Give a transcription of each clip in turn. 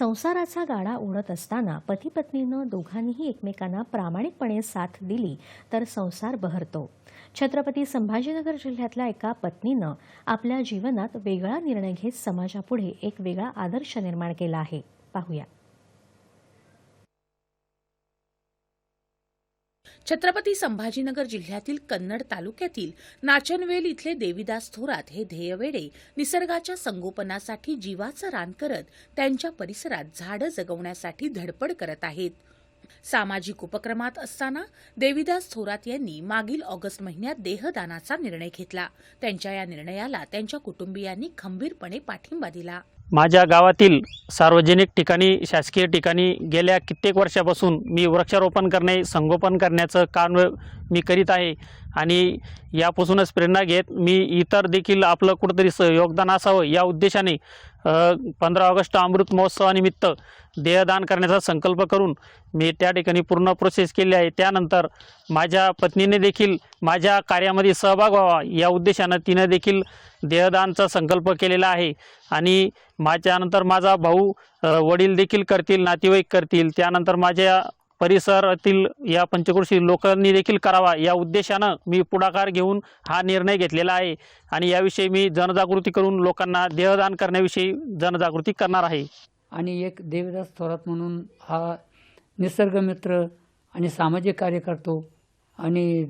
संसाराचा गाडा ओढत असताना पती पत्नीनं दोघांनीही एकमेकांना प्रामाणिकपणे साथ दिली तर संसार बहरतो. छत्रपती संभाजीनगर जिल्ह्यातल्या एका पत्नीनं आपल्या जीवनात वेगळा निर्णय घेत समाजापुढे एक वेगळा आदर्श निर्माण केला आहे. पाहूया. छत्रपती संभाजीनगर जिल्ह्यातील कन्नड तालुक्यातील नाचनवेल इथले देविदास थोरात हे ध्येयवेडे निसर्गाच्या संगोपनासाठी जीवाचं रान करत त्यांच्या परिसरात झाडं जगवण्यासाठी धडपड करत आहेत. सामाजिक उपक्रमात असताना देविदास थोरात यांनी मागील ऑगस्ट महिन्यात देहदानाचा निर्णय घेतला. त्यांच्या या निर्णयाला त्यांच्या कुटुंबियांनी खंबीरपणे पाठिंबा दिला. माझ्या गावातील सार्वजनिक ठिकाणी शासकीय ठिकाणी गेल्या कित्येक वर्षापासून मी वृक्षारोपण करणे संगोपन करण्याचं काम मी करीत आहे. आणि यापासूनच प्रेरणा घेत मी इतर देखील आपलं कुठंतरी स योगदान असावं या उद्देशाने पंधरा ऑगस्ट अमृत महोत्सवानिमित्त देहदान करण्याचा संकल्प करून मी त्या ठिकाणी पूर्ण प्रोसेस केली आहे. त्यानंतर माझ्या पत्नीने देखील माझ्या कार्यामध्ये सहभाग व्हावा या उद्देशानं तिनं देखील देहदानचा संकल्प केलेला आहे. आणि माझ्यानंतर माझा भाऊ वडील देखील करतील नातेवाईक करतील. त्यानंतर माझ्या परिसरातील या पंचक्रोशी लोकांनी देखील करावा. या उद्देशानं मी पुढाकार घेऊन हा निर्णय घेतलेला आहे. आणि याविषयी मी जनजागृती करून लोकांना देहदान करण्याविषयी जनजागृती करणार आहे. आणि एक देवदास थोरात म्हणून हा निसर्गमित्र आणि सामाजिक कार्य करतो आणि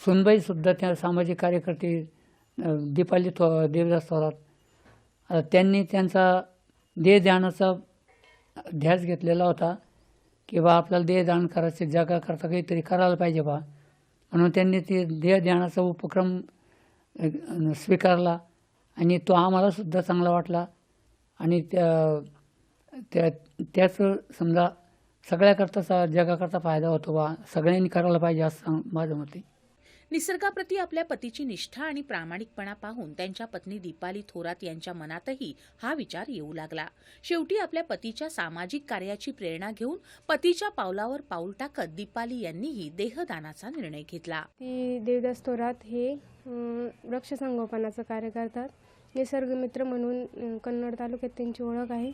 सुनबाईसुद्धा त्या सामाजिक कार्यकर्ते दीपाली थो देवदास थोरात त्यांनी त्यांचा देहध्यानाचा ध्यास घेतलेला होता. की बा आपल्याला देहदान करायचं जगाकरता काहीतरी करायला पाहिजे बा. म्हणून त्यांनी ते देहदानाचा उपक्रम स्वीकारला आणि तो आम्हालासुद्धा चांगला वाटला. आणि त्या त्या त्याचं समजा सगळ्याकरता जगाकरता फायदा होतो बा. सगळ्यांनी करायला पाहिजे असं माझं मत आहे. निसर्गाप्रती आपल्या पतीची निष्ठा आणि प्रामाणिकपणा पाहून त्यांच्या पत्नी दीपाली थोरात यांच्या मनातही हा विचार येऊ लागला. शेवटी आपल्या पतीच्या सामाजिक कार्याची प्रेरणा घेऊन पतीच्या पावलावर पाऊल टाकत दीपाली यांनीही देहदानाचा निर्णय घेतला. ती देवदास थोरात हे वृक्ष वृक्षसंगोपनाचं कार्य करतात. निसर्गमित्र म्हणून कन्नड तालुक्यात त्यांची ओळख आहे.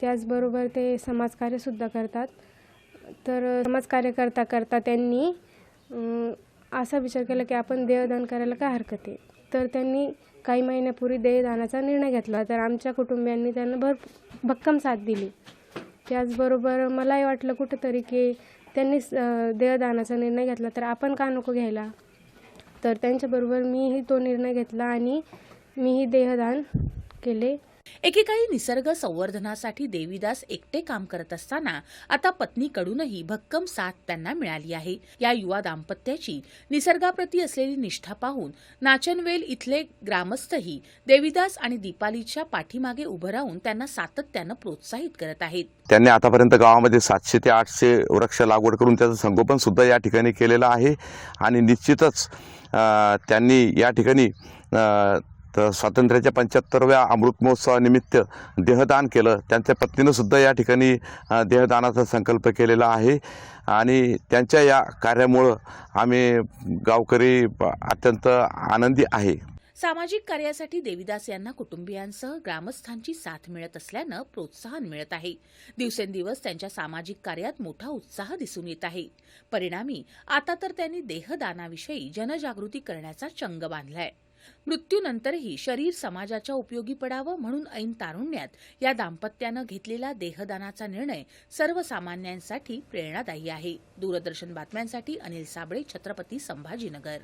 त्याचबरोबर ते समाजकार्यसुद्धा करतात. तर समाजकार्य करता करता त्यांनी असा विचार केला की आपण देहदान करायला काय हरकत आहे? तर त्यांनी काही महिन्यापूर्वी देहदानाचा निर्णय घेतला. तर आमच्या कुटुंबियांनी त्यांना भर भक्कम साथ दिली. त्याचबरोबर मलाही वाटलं कुठंतरी की त्यांनी देहदानाचा निर्णय घेतला. तर आपण का नको घ्यायला? तर त्यांच्याबरोबर मीही तो निर्णय घेतला आणि मीही देहदान केले. एकेकाळी निसर्ग संवर्धनासाठी देवीदास एकटे काम करत असताना आता पत्नीकडूनही भक्कम साथ त्यांना मिळाली आहे. या युवा दाम्पत्याची निसर्गाप्रती असलेली निष्ठा पाहून नाचनवेल इथले ग्रामस्थही देवीदास आणि दीपालीच्या पाठीमागे उभं राहून त्यांना सातत्यानं प्रोत्साहित करत आहेत. त्यांनी आतापर्यंत गावामध्ये सातशे ते आठशे वृक्ष लागवड करून त्याचं संगोपन सुद्धा या ठिकाणी केलेलं आहे. आणि निश्चितच त्यांनी या ठिकाणी तर स्वातंत्र्याच्या पंच्याहत्तरव्या अमृत महोत्सवानिमित्त देहदान केलं. त्यांच्या पत्नीनं सुद्धा या ठिकाणी देहदानाचा संकल्प केलेला आहे. आणि त्यांच्या या कार्यामुळं आम्ही गावकरी अत्यंत आनंदी आहे. सामाजिक कार्यासाठी देविदास यांना कुटुंबियांसह ग्रामस्थांची साथ मिळत असल्यानं प्रोत्साहन मिळत आहे. दिवसेंदिवस त्यांच्या सामाजिक कार्यात मोठा उत्साह दिसून येत आहे. परिणामी आता तर त्यांनी देहदानाविषयी जनजागृती करण्याचा चंग बांधलाय. मृत्यूनंतरही शरीर समाजाच्या उपयोगी पडावं म्हणून ऐन तारुण्यात या दाम्पत्यानं घेतलेला देहदानाचा निर्णय सर्वसामान्यांसाठी प्रेरणादायी आहे. दूरदर्शन बातम्यांसाठी अनिल साबळे छत्रपती संभाजीनगर.